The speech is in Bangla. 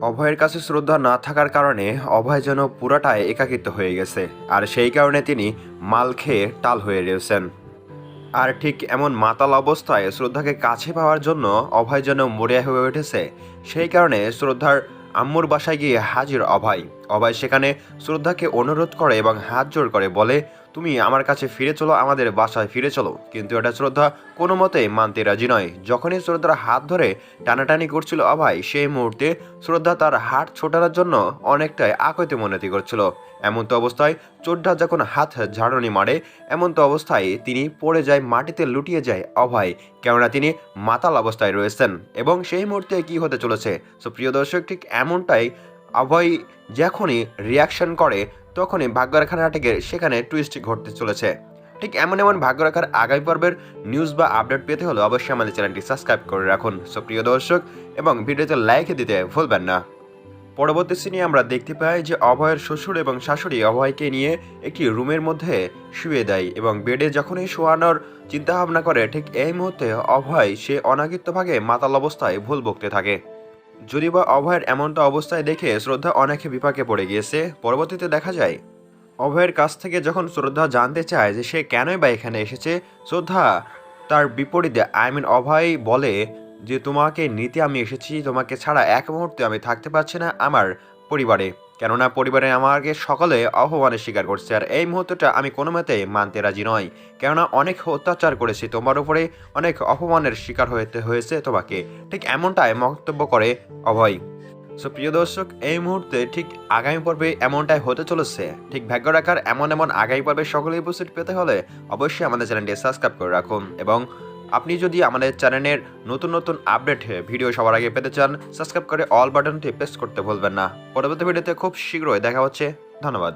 অভয়ের কাছে শ্রদ্ধা না থাকার কারণে অভয় যেন পুরাটাই একাকিত্ব হয়ে গেছে, আর সেই কারণে তিনি মাল খেয়ে টাল হয়ে রয়েছেন। আর ঠিক এমন মাতাল অবস্থায় শ্রদ্ধাকে কাছে পাওয়ার জন্য অভয় যেন মরিয়া হয়ে উঠেছে, সেই কারণে শ্রদ্ধার আম্মুর বাসায় গিয়ে হাজির অভয়। অভয় সেখানে শ্রদ্ধাকে অনুরোধ করে এবং হাত জোর করে বলে তুমি আমার কাছে ফিরে চলো, আমাদের বাসায় ফিরে চলো। কিন্তু এটা শ্রদ্ধা কোনো মতেই মানতে রাজি নয়। যখনই শ্রদ্ধার হাত ধরে টানাটানি করছিল অভয়, সেই মুহূর্তে শ্রদ্ধা তার হাত ছোটানোর জন্য অনেকটাই আকৈতে মনতি করছিল। এমন তো অবস্থায় চোড্ডা যখন হাত ঝাড়নি মারে, এমন তো অবস্থায় তিনি পড়ে যায় মাটিতে লুটিয়ে যায় অভয়, কেননা তিনি মাতাল অবস্থায় রয়েছেন। এবং সেই মুহূর্তে কি হতে চলেছে? সো প্রিয় দর্শক, ঠিক এমনটাই অভয় যখনই রিয়াকশন করে তখনই ভাগ্যরেখা নাটকের সেখানে টুইস্ট ঘটতে চলেছে। ঠিক এমন এমন ভাগ্যরেখার আগামী পর্বের নিউজ বা আপডেট পেতে হলে অবশ্যই আমাদের চ্যানেলটি সাবস্ক্রাইব করে রাখুন। সো প্রিয় দর্শক, এবং ভিডিওতে লাইক দিতে ভুলবেন না। পরবর্তী সিনে আমরা দেখতে পাই যে অভয়ের শ্বশুর এবং শাশুড়ি অভয়কে নিয়ে একটি রুমের মধ্যে শুয়ে দেয় এবং বেডে যখনই শোয়ানোর চিন্তাভাবনা করে, ঠিক এই মুহূর্তে অভয় সে অনাগিত্যভাগে মাতাল অবস্থায় ভুল বকতে থাকে। যদি বা অভয়ের এমনটা অবস্থায় দেখে শ্রদ্ধা অনেকে বিপাকে পড়ে গিয়েছে, পরবর্তীতে দেখা যায়। অভয়ের কাছ থেকে যখন শ্রদ্ধা জানতে চায় যে সে কেনই বা এখানে এসেছে, শ্রদ্ধা তার বিপরীতে আই মিন অভয় বলে যে, তোমাকে নিতে আমি এসেছি, তোমাকে ছাড়া এক মুহূর্তে আমি থাকতে পারছি না আমার পরিবারে। কেননা পরিবারে আমাকে সকলে অপমানের স্বীকার করছে, আর এই মুহূর্তটা আমি কোনো মতে মানতে রাজি নয় কেননা অনেক অত্যাচার করেছি, তোমার উপরে অনেক অপমানের শিকার হতে হয়েছে তোমাকে। ঠিক এমনটাই মন্তব্য করে অভয়। সো প্রিয় দর্শক, এই মুহূর্তে ঠিক আগামী পর্বে এমনটাই হতে চলেছে। ঠিক ভাগ্য রাখার এমন এমন আগামী পর্বে সকলেই উপস্থিত পেতে হলে অবশ্যই আমাদের চ্যানেলটি সাবস্ক্রাইব করে রাখুন এবং আপনি যদি আমাদের চ্যানেলের নতুন নতুন আপডেট ভিডিও সবার আগে পেতে চান সাবস্ক্রাইব করে অল বাটনটি প্রেস করতে ভুলবেন না। পরবর্তী ভিডিওতে খুব শীঘ্রই দেখা হচ্ছে। ধন্যবাদ।